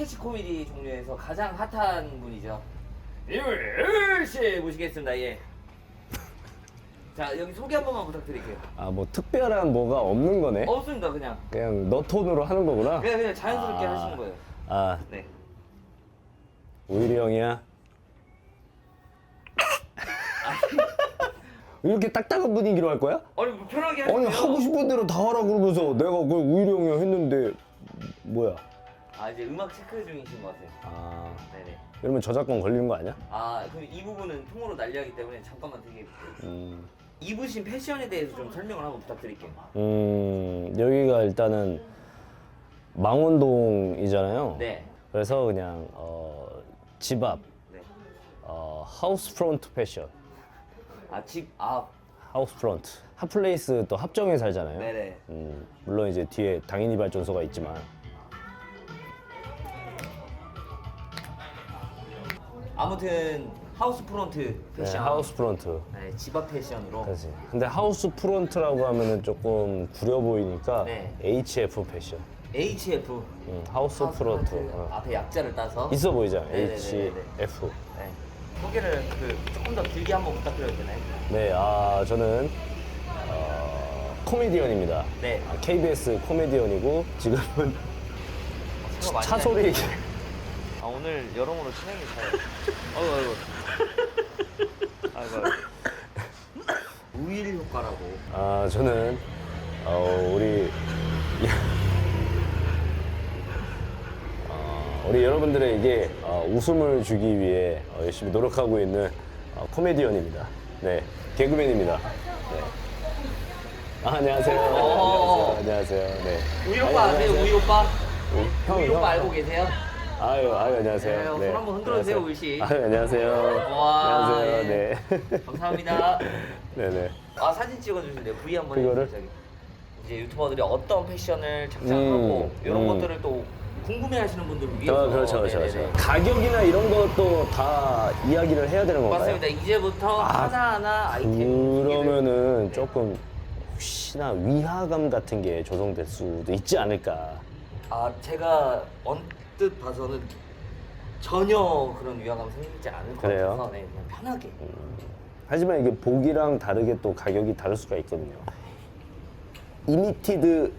스케치 코미디 종류에서 가장 핫한 분이죠. 일씨 모시겠습니다. 예. 자 여기 소개 한 번만 부탁드릴게요. 아 뭐 특별한 뭐가 없는 거네. 없습니다 그냥. 그냥 너 톤으로 하는 거구나. 그냥 그냥 자연스럽게 아. 하시는 거예요. 아 네. 우일이 형이야. 이렇게 딱딱한 분위기로 할 거야? 아니 뭐 편하게 아니 하세요. 하고 싶은 대로 다 하라 그러면서 내가 그 우일이 형이야 했는데 뭐야? 아 이제 음악 체크 중이신 것 같아요. 아 네네. 이러면 저작권 걸리는 거 아니야? 아 그럼 이 부분은 통으로 난리하기 때문에 잠깐만 되게 음, 입으신 패션에 대해서 좀 설명을 한번 부탁드릴게요. 음 여기가 일단은 망원동이잖아요. 네. 그래서 그냥 어, 집 앞 네. 어, 하우스 프론트 패션. 아집아 하우스 프론트. 핫플레이스 또 합정에 살잖아요. 네네. 음, 물론 이제 뒤에 당연히 발전소가 있지만 아무튼 하우스 프론트 네, 패션. 하우스 프론트. 네, 집앞 패션으로. 그렇지. 근데 하우스 프론트라고 하면은 조금 구려 보이니까 네. HF 패션. HF. 음, 하우스, 프론트. 어. 앞에 약자를 따서. 있어 보이잖아. 네네네네네. HF. 네. 소개를 그 조금 더 길게 한번 부탁드려도 되나요? 네, 아 저는 어, 코미디언입니다. 네. 아, KBS 코미디언이고 지금은 많이 차 나요. 소리 아 오늘 여러모로 진행이 잘. 아이고 아이고. 아이고. 아이고. 우일 효과라고. 아 저는 어, 우리 어, 우리 여러분들에게 어, 웃음을 주기 위해 어, 열심히 노력하고 있는 어, 코미디언입니다. 네, 개그맨입니다. 네. 아, 안녕하세요. 어. 안녕하세요. 안녕하세요. 네. 우일 오빠 아세요? 우일 오빠? 형, 우일 형. 오빠 알고 계세요? 아유, 아유, 안녕하세요. 네, 손 한번 흔들어 주세요, 안녕하세요. 우일 씨. 아유, 안녕하세요. 와, 안녕하세요. 예. 네. 감사합니다. 네네. 아 사진 찍어주실래요? V 한번 그거를? 해주세요. 이제 유튜버들이 어떤 패션을 착장하고 음, 이런 음. 것들을 또 궁금해하시는 분들을 위해서. 어, 그렇죠, 그렇죠, 네네네. 그렇죠. 가격이나 이런 것도 다 이야기를 해야 되는 건가요? 맞습니다. 이제부터 아, 하나하나 아이템. 그러면은 조금 혹시나 위화감 같은 게 조성될 수도 있지 않을까. 아 제가 언 뜻 봐서는 전혀 그런 위화감 생기지 않을 것 그래요? 같아서 네, 그냥 편하게. 하지만 이게 보기랑 다르게 또 가격이 다를 수가 있거든요. 이미티드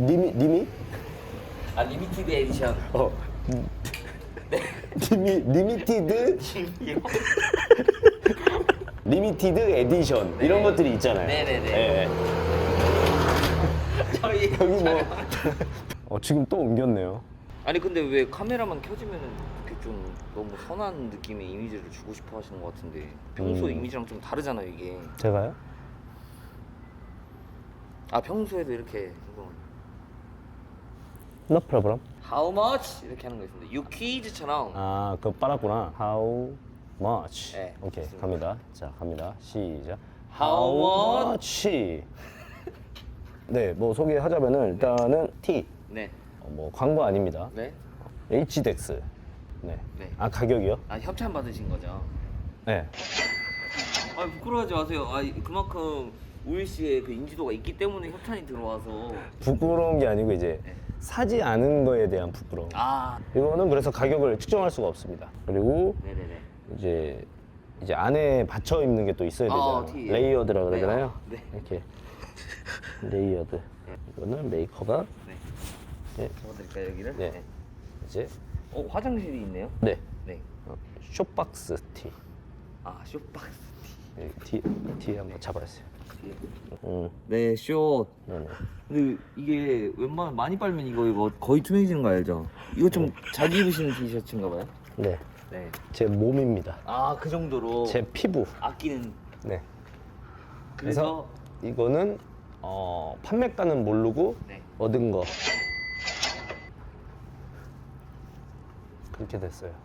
리미 리미? 아 리미티드 에디션. 어. 리미 리미티드 이요? 리미티드 에디션 이런 것들이 있잖아요. 네네네. 네. 저희 여기 뭐 어, 지금 또 옮겼네요. 아니 근데 왜 카메라만 켜지면은 이렇게 좀 너무 선한 느낌의 이미지를 주고 싶어 하시는 것 같은데 평소 음. 이미지랑 좀 다르잖아요 이게 제가요? 아 평소에도 이렇게 행동을 No problem. How much? 이렇게 하는 거 있습니다 유퀴즈처럼 아, 그거 빨았구나. How much? 네, 오케이, 좋습니다. 갑니다. 자, 갑니다. 시작. How much? 네, 뭐 소개하자면은 일단은 T. 네 어, 뭐 광고 아닙니다. 네? HDX. 네. 네. 아, 가격이요? 아 협찬 받으신 거죠? 네. 아 부끄러워하지 마세요 아 그만큼 우일 씨의 그 인지도가 있기 때문에 협찬이 들어와서 부끄러운 게 아니고 이제 네. 사지 않은 거에 대한 부끄러움. 아 이거는 그래서 가격을 측정할 수가 없습니다. 그리고 네네네 이제 이제 안에 받쳐 입는 게 또 있어야 아, 되잖아요. 티. 레이어드라 그러잖아요. 네. 이렇게 레이어드. 이거는 메이커가 네 네, 적어드릴까요 여기를? 네. 이제 어 화장실이 있네요? 네 네. 어, 쇼박스 티. 아 쇼박스 네, 티 티에 한번 잡아주세요. 티. 음, 네, 숏. 네네. 근데 이게 웬만 많이 빨면 이거 이거 거의 투명해지는 거 알죠? 이거 좀 자주 입으시는 티셔츠인가 봐요? 네, 네. 제 몸입니다. 아, 그 정도로 제 피부. 아끼는 네. 그래서 그래서 이거는 어, 판매가는 모르고 네. 얻은 거. 그렇게 됐어요.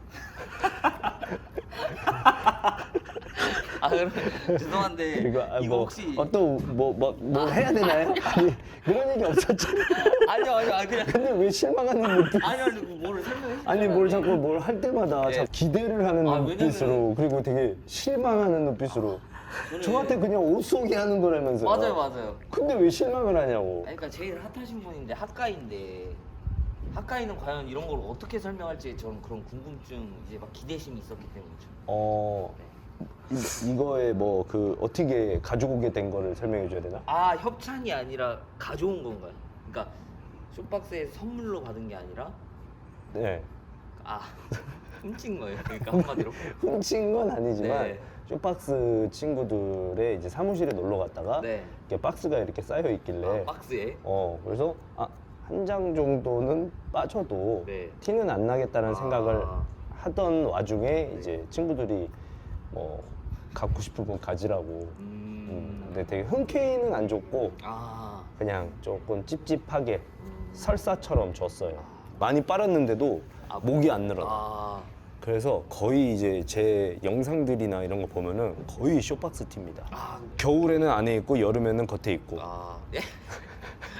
아, 그럼 죄송한데 그리고 아, 이거 뭐, 혹시 어, 또뭐뭐 뭐 해야 되나요? 아니 그런 얘기 없었죠. 아니요, 아니요, 아니 그냥 근데 왜 실망하는 눈빛? 아니요, 아니 뭐를 설명해. 아니 뭘 자꾸 뭘 할 때마다 네. 자꾸 기대를 하는 아, 눈빛으로 그리고 되게 실망하는 눈빛으로 저는- 저한테 그냥 옷 속이 하는 거라면서요. 맞아요, 맞아요. 근데 왜 실망을 하냐고. 아니, 그러니까 제일 핫하신 분인데 핫가인데 하카이는 과연 이런 걸 어떻게 설명할지 저는 그런 궁금증 이제 막 기대심이 있었기 때문이죠. 어 이, 이거에 뭐 그 어떻게 가지고 오게 된 거를 설명해 줘야 되나? 아 협찬이 아니라 가져온 건가요? 그러니까 쇼박스에 선물로 받은 게 아니라 네. 아 훔친 거예요. 그러니까 한마디로. 훔친 건 아니지만 네. 쇼박스 친구들의 이제 사무실에 놀러 갔다가 네. 이렇게 박스가 이렇게 쌓여 있길래 아, 박스에. 어 그래서 아, 한 장 정도는 빠져도 네. 티는 안 나겠다는 아. 생각을 하던 와중에 이제 친구들이 뭐 갖고 싶은 건 가지라고 음, 음. 근데 되게 흔쾌히는 안 줬고 아. 그냥 조금 찝찝하게 음. 설사처럼 줬어요 많이 빨았는데도 아, 목이 안 늘어나 아. 그래서 거의 이제 제 영상들이나 이런 거 보면은 거의 쇼박스 티입니다 아. 겨울에는 안에 있고 여름에는 겉에 있고 아. 예?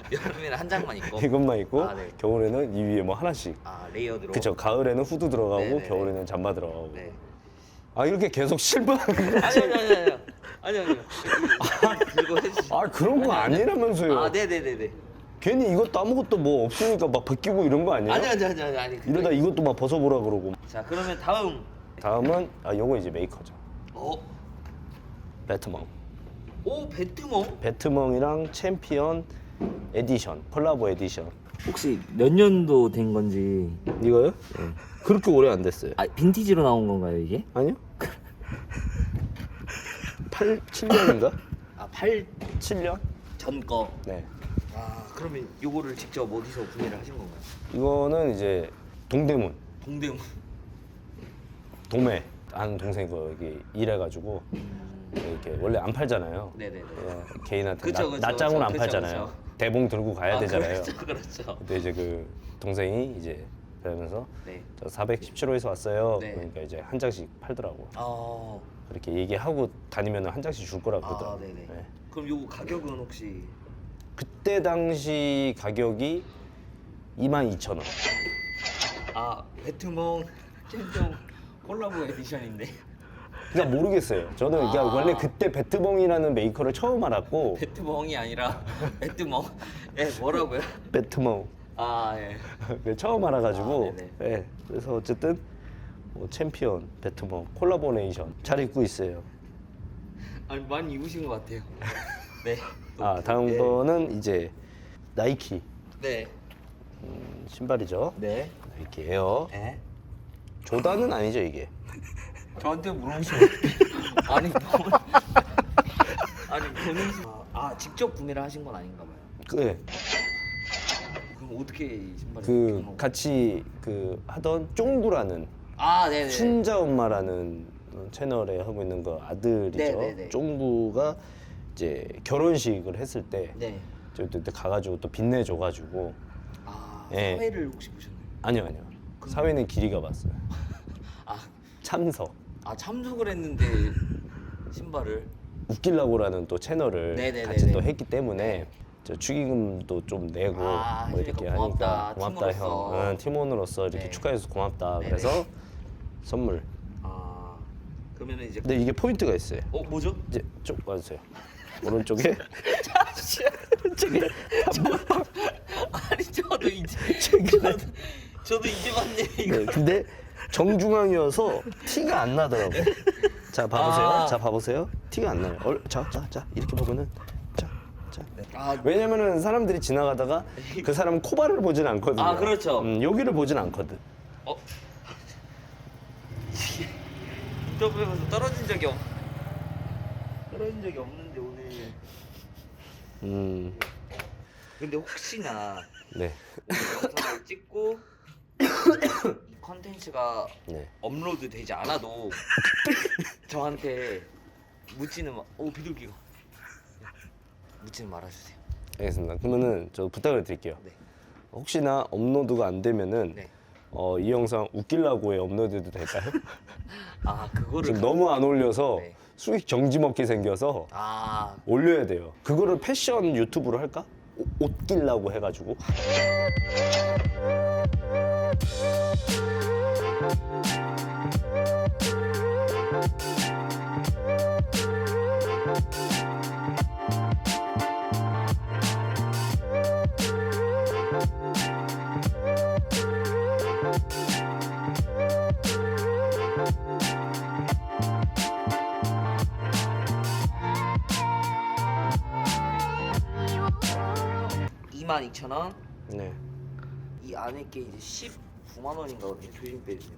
여름에는 한 장만 입고. 이것만 있고 아, 네. 겨울에는 이 위에 뭐 하나씩 아 레이어드로. 그쵸 가을에는 후드 들어가고 네네네. 겨울에는 잠바 들어가고 네. 아 이렇게 계속 실망 아니 아니 아니 아니 아니 아니. 들고 해주시. 아 그런 거 아니라면서요 아 네네네네. 괜히 이것도 아무것도 뭐 없으니까 막 벗기고 이런 거 아니에요? 아니 아니 아니 아니 아니. 이러다 이것도 막 벗어보라 그러고 자 그러면 다음. 다음은 아 요거 이제 메이커죠 어. 배트멍 오 배트멍. 배트멍이랑 챔피언 에디션 콜라보 에디션 혹시 몇 년도 된 건지. 이거요? 그렇게 오래 안 됐어요 아 빈티지로 나온 건가요 이게? 아니요 8, 7년인가? 아8 7년? 전 거. 네 아 그러면 요거를 직접 어디서 구매를 하신 건가요? 이거는 이제 동대문 동대문. 도매 아는 동생이 거기 일해가지고 이렇게 원래 안 팔잖아요 네네네. 어, 개인한테 그쵸, 낮- 그쵸, 낮 장으로 안 그쵸, 팔잖아요 그쵸. 대봉 들고 가야 아, 되잖아요 그렇죠 그렇죠. 근데 이제 그 동생이 이제 그러면서 네. 저 417호에서 왔어요 네. 그러니까 이제 한 장씩 팔더라고 아. 그렇게 얘기하고 다니면 한 장씩 줄 거라고 아 그러더라고 네네. 네. 그럼 요 가격은 혹시 그때 당시 가격이 22,000원 아 배트멍 챔피언 콜라보 에디션인데 그러니까 모르겠어요 저는 아. 원래 그때 배트봉이라는 메이커를 처음 알았고 배트멍이 아니라 배트멍. 예 뭐라고요? 배트멍 아 예. 그 처음 알아가지고 아, 네네. 예, 그래서 어쨌든 뭐 챔피언 배트멍 콜라보레이션 잘 입고 있어요 아니 많이 입으신 것 같아요. 네. 아 다음 네. 거는 이제 나이키 네. 음, 신발이죠 네. 나이키 에어 네. 조단은 아니죠 이게 저한테 물어보시면 아니 뭐 아니 본인 아, 아 직접 구매를 하신 건 아닌가 봐요. 그, 그럼 어떻게 이 신발을 그? 같이 그 하던 쫑구라는 아 네네. 춘자 엄마라는 채널에 하고 있는 그 아들이죠. 쫑구가 이제 결혼식을 했을 때 네. 저 그때 가가지고 또 빚내줘가지고 아 예. 사회를 혹시 보셨나요? 아니요 아니요 사회는 길이가 봤어요. 아, 참석 아 참석을 했는데 신발을 웃길라고라는 또 채널을 네네네네. 같이 또 했기 때문에 저 축의금도 좀 내고 아, 뭐 이렇게 고맙다, 하니까 고맙다 팀원으로서. 형 응, 팀원으로서 이렇게 네. 축하해줘서 고맙다 네네. 그래서 선물 아 그러면은 이제 근데 이게 포인트가 있어요 어 뭐죠? 이제 쭉 와주세요 오른쪽에 저기 아니 저도 이제 저도, 저도 이제 봤네 이거 네, 근데 정중앙이어서 티가 안 나더라고. 자 봐보세요. 아. 자 봐보세요. 티가 안 나요. 얼, 자, 자, 자 이렇게 보면은 자, 자. 아 왜냐면은 사람들이 지나가다가 그 사람 코발을 보진 않거든요. 아, 그렇죠. 음, 여기를 보진 않거든. 어? 인터뷰에서 떨어진 적이 없 떨어진 적이 없는데 오늘 음, 근데 혹시나 네, 영상을 찍고 이 컨텐츠가 네. 업로드 되지 않아도 저한테 묻지는 마, 오 비둘기가 묻지는 말아주세요. 알겠습니다. 그러면은 저 부탁을 드릴게요. 네. 혹시나 업로드가 안 되면은 네. 어, 이 영상 웃길라고에 업로드도 될까요? 아 그거를 지금 너무 안 올려서 네. 수익 정지 먹게 생겨서 아 올려야 돼요. 그거를 패션 유튜브로 할까? 옷, 옷 끼려고 해가지고. 22,000원. 네. 이 안에 게 이제 10 9만 원인가 거든요 조심벨입니다.